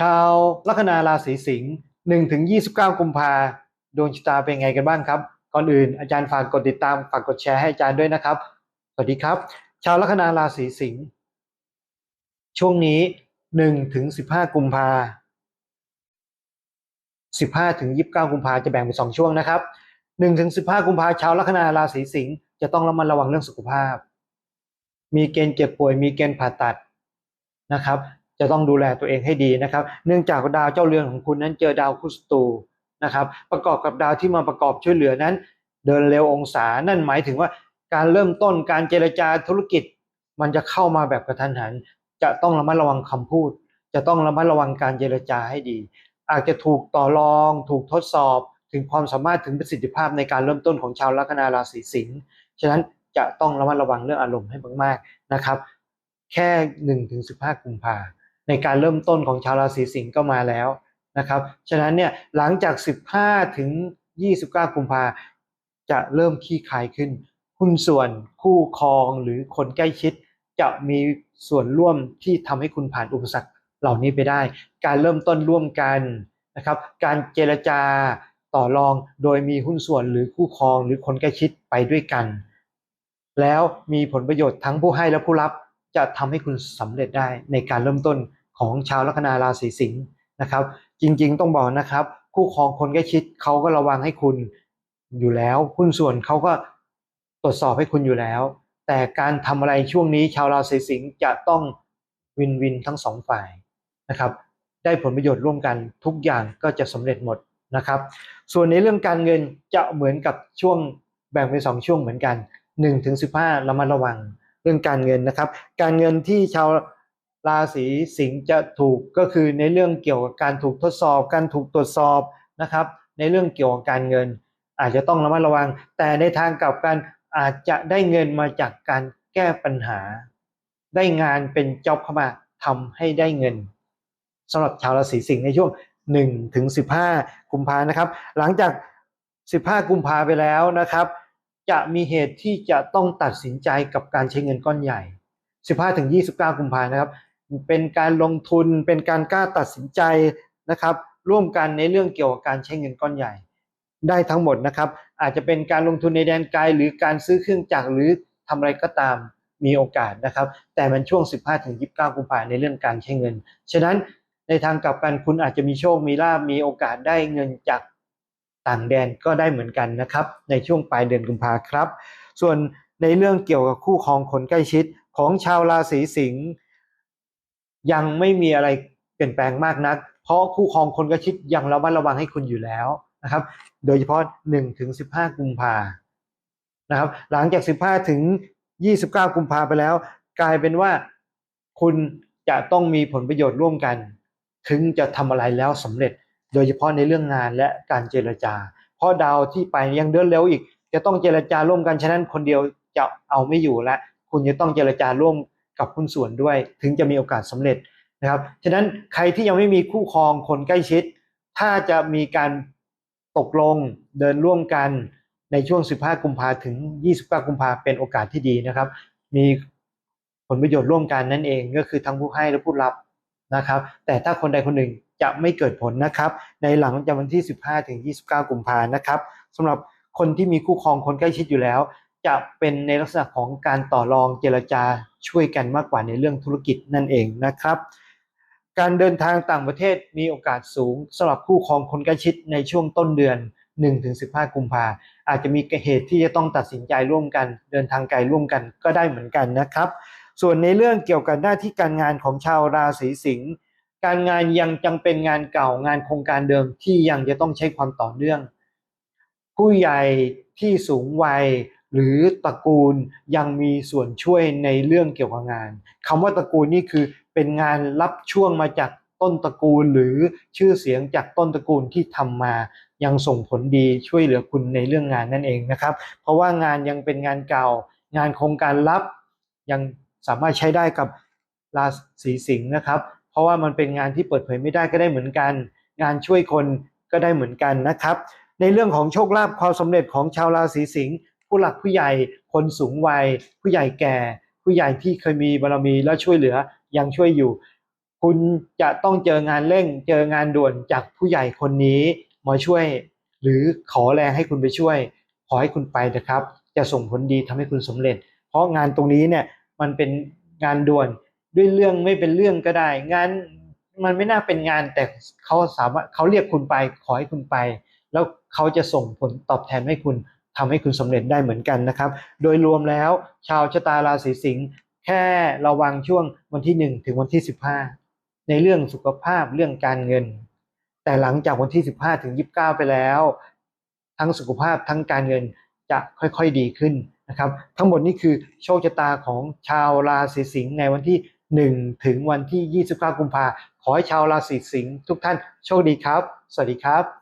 ชาวลัคนาราศีสิงห์1ถึง29กุมภาดวงชะตาเป็นไงกันบ้างครับ ก่อนอื่นอาจารย์ฝากกดติดตามฝากกดแชร์ให้อาจารย์ด้วยนะครับ สวัสดีครับ ชาวลัคนาราศีสิงห์ช่วงนี้1ถึง15กุมภา15ถึง29กุมภาจะแบ่งเป็นสองช่วงนะครับ1ถึง15กุมภาชาวลัคนาราศีสิงห์จะต้องระมัดระวังเรื่องสุขภาพ มีเกณฑ์เจ็บป่วยมีเกณฑ์ผ่าตัดนะครับ จะต้องดูแลตัวเองให้ดีนะครับ เนื่องจากดาวเจ้าเรือนของคุณนั้นเจอดาวคุสตูนะครับ ประกอบกับดาวที่มาประกอบช่วยเหลือนั้น เดินเร็วองศานั่นหมายถึงว่าการเริ่มต้นการเจรจาธุรกิจ มันจะเข้ามาแบบกระทันหัน จะต้องระมัดระวังคำพูด จะต้องระมัดระวังการเจรจาให้ดี อาจจะถูกต่อรอง ถูกทดสอบ ถึงความสามารถถึงประสิทธิภาพในการเริ่มต้นของชาวลัคนาราศีสิงห์ฉะนั้นจะต้องระมัดระวังเรื่องอารมณ์ให้มากๆนะครับ แค่1-15กุมภาพันธ์ ในการเริ่มต้นของชาวราศีสิงห์ก็มาแล้วนะครับฉะนั้นเนี่ยหลังจาก 15 ถึง 29กุมภาจะเริ่มขี้คายขึ้น หุ้นส่วนคู่ครองหรือคนใกล้ชิด จะมีส่วนร่วมที่ทำให้คุณผ่านอุปสรรคเหล่านี้ไปได้ การเริ่มต้นร่วมกันนะครับ การเจรจาต่อรองโดยมีหุ้นส่วนหรือคู่ครองหรือคนใกล้ชิดไปด้วยกัน แล้วมีผลประโยชน์ทั้งผู้ให้และผู้รับ จะทำให้คุณสำเร็จได้ในการเริ่มต้นของชาวลัคนาราศีสิงห์นะครับ จริงๆต้องบอกนะครับ คู่ครองคนใกล้ชิดเขาก็ระวังให้คุณอยู่แล้วหุ้นส่วนเขาก็ตรวจสอบให้คุณอยู่แล้ว แต่การทำอะไรช่วงนี้ชาวราศีสิงห์จะต้องวินวินทั้งสองฝ่ายนะครับ ได้ผลประโยชน์ร่วมกันทุกอย่างก็จะสำเร็จหมดนะครับ ส่วนในเรื่องการเงินจะเหมือนกับช่วงแบ่งเป็นสองช่วงเหมือนกัน1ถึง15ระมัดระวัง รื่องการเงินนะครับ การเงินที่ชาวราศีสิงห์จะถูกก็คือในเรื่องเกี่ยวกับการถูกทดสอบ การถูกตรวจสอบนะครับ ในเรื่องเกี่ยวกับการเงิน อาจจะต้องระมัดระวัง แต่ในทางกลับกันอาจจะได้เงินมาจากการแก้ปัญหา ได้งานเป็นจ็อบเข้ามาทำให้ได้เงินสำหรับชาวราศีสิงห์ในช่วง1ถึง15 กุมภานะครับ หลังจาก 15 กุมภาไปแล้วนะครับ จะมีเหตุที่จะต้องตัดสินใจกับการใช้เงินก้อนใหญ่ 15ถึง29 กุมภานะครับ เป็นการลงทุนเป็นการกล้าตัดสินใจนะครับ ร่วมกันในเรื่องเกี่ยวกับการใช้เงินก้อนใหญ่ ได้ทั้งหมดนะครับ อาจจะเป็นการลงทุนในแดนไกลหรือการซื้อเครื่องจักรหรือทำอะไรก็ตามมีโอกาสนะครับ แต่มันช่วง 15ถึง29 กุมภาในเรื่องการใช้เงิน ฉะนั้นในทางกลับกันคุณอาจจะมีโชค มีลาบ มีโอกาสได้เงินจาก ต่างแดนก็ได้เหมือนกันนะครับ ในช่วงปลายเดือนกุมภาครับ ส่วนในเรื่องเกี่ยวกับคู่ครองคนใกล้ชิดของชาวราศีสิงห์ยังไม่มีอะไรเปลี่ยนแปลงมากนัก เพราะคู่ครองคนใกล้ชิดยังระมัดระวังให้คุณอยู่แล้วนะครับ โดยเฉพาะ1ถึง15 กุมภานะครับ หลังจาก 15 ถึง 29 กุมภาไปแล้ว กลายเป็นว่าคุณจะต้องมีผลประโยชน์ร่วมกัน ถึงจะทำอะไรแล้วสำเร็จ โดยเฉพาะในเรื่องงานและการเจรจา เพราะดาวที่ไปยังเดินเร็วอีก จะต้องเจรจาร่วมกันฉะนั้นคนเดียวจะเอาไม่อยู่แล้วคุณจะต้องเจรจาร่วมกับหุ้นส่วนด้วย ถึงจะมีโอกาสสำเร็จนะครับฉะนั้นใครที่ยังไม่มีคู่ครองคนใกล้ชิด ถ้าจะมีการตกลงเดินร่วมกันในช่วง 15 กุมภาถึง 29 กุมภาเป็นโอกาสที่ดีนะครับ มีผลประโยชน์ร่วมกันนั่นเองก็คือทั้งผู้ให้และผู้รับนะครับ แต่ถ้าคนใดคนหนึ่ง จะไม่เกิดผลนะครับ ในหลังจากวันที่ 15 ถึง 29 กุมภานะครับสำหรับคนที่มีคู่ครองคนใกล้ชิดอยู่แล้ว จะเป็นในลักษณะของการต่อรองเจรจาช่วยกันมากกว่าในเรื่องธุรกิจนั่นเองนะครับ การเดินทางต่างประเทศมีโอกาสสูงสำหรับคู่ครองคนใกล้ชิดในช่วงต้นเดือน 1-15 กุมภาอาจจะมีเหตุที่จะต้องตัดสินใจร่วมกัน เดินทางไกลร่วมกันก็ได้เหมือนกันนะครับ ส่วนในเรื่องเกี่ยวกับหน้าที่การงานของชาวราศีสิงห์ การงานยังจังเป็นงานเก่างานโครงการเดิมที่ยังจะต้องใช้ความต่อเนื่อง ผู้ใหญ่ที่สูงวัยหรือตระกูลยังมีส่วนช่วยในเรื่องเกี่ยวกับงานคำว่าตระกูลนี่คือเป็นงานรับช่วงมาจากต้นตระกูลหรือชื่อเสียงจากต้นตระกูลที่ทำมา ยังส่งผลดีช่วยเหลือคุณในเรื่องงานนั่นเองนะครับ เพราะว่างานยังเป็นงานเก่า งานโครงการรับยังสามารถใช้ได้กับราศีสิงห์นะครับ ราะว่ามันเป็นงานที่เปิดเผยไม่ได้ก็ได้เหมือนกัน งานช่วยคนก็ได้เหมือนกันนะครับ ในเรื่องของโชคลาภความสำเร็จของชาวราศีสิงห์ผู้หลักผู้ใหญ่คนสูงวัย ผู้ใหญ่แก่ ผู้ใหญ่ที่เคยมีบารมีแล้วช่วยเหลือยังช่วยอยู่ คุณจะต้องเจองานเร่ง เจองานด่วนจากผู้ใหญ่คนนี้มาช่วย หรือขอแรงให้คุณไปช่วย ขอให้คุณไปนะครับ จะส่งผลดีทำให้คุณสำเร็จ เพราะงานตรงนี้เนี่ยมันเป็นงานด่วน ด้วยเรื่องไม่เป็นเรื่องก็ได้ งานมันไม่น่าเป็นงานแต่เขาสามารถเขาเรียกคุณไปขอให้คุณไป แล้วเขาจะส่งผลตอบแทนให้คุณทำให้คุณสำเร็จได้เหมือนกันนะครับ โดยรวมแล้วชาวชะตาราศีสิงห์แค่ระวังช่วงวันที่ 1 ถึงวันที่ 15 ในเรื่องสุขภาพเรื่องการเงิน แต่หลังจากวันที่ 15 ถึง 29 ไปแล้ว ทั้งสุขภาพทั้งการเงินจะค่อยๆดีขึ้นนะครับ ทั้งหมดนี้คือโชคชะตาของชาวราศีสิงห์ในวันที่ 1 ถึงวันที่ 29 กุมภาขอให้ชาวราศีสิงห์ทุกท่านโชคดีครับ สวัสดีครับ